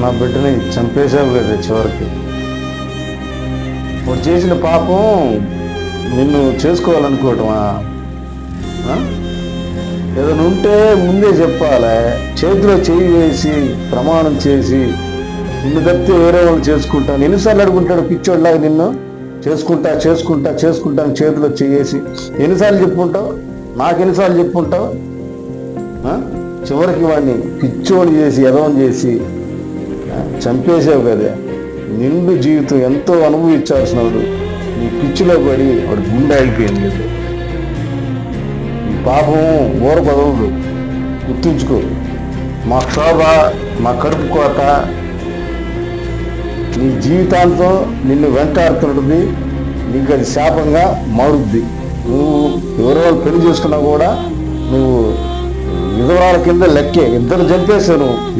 నా బిడ్డని చంపేశావు కదా చివరికి. వాడు చేసిన పాపం నిన్ను చేసుకోవాలనుకోవటమా? ఏదైనా ఉంటే ముందే చెప్పాలి. చేతిలో చేయి వేసి ప్రమాణం చేసి నిన్ను తప్పితే వేరే వాళ్ళు చేసుకుంటాను ఎన్నిసార్లు అడుగుంటాడు పిచ్చోళ్ళగా నిన్ను చేసుకుంటా చేసుకుంటా చేసుకుంటాను చేతిలో చేసి ఎన్నిసార్లు చెప్పుకుంటావు నాకు ఎన్నిసార్లు చెప్పుకుంటావు చివరికి వాడిని పిచ్చోని చేసి ఎదవం చేసి చంపేసావు కదా. నిండు జీవితం ఎంతో అనుభవించాల్సిన వాడు నీ పిచ్చిలో పడి వాడు గుండె ఆగిపోయింది. ఈ పాపం ఊర పదవులు గుర్తుంచుకో. మా క్షోభ మా కడుపు కోట నీ జీవితాంతం నిన్ను వెంటాడుతుంటుంది నీకు అది శాపంగా మారుద్ది. నువ్వు ఎవరో పెళ్ళి చేసుకున్నా కూడా నువ్వు విధవరాల కింద లెక్కే. ఇద్దరు చంపేశావు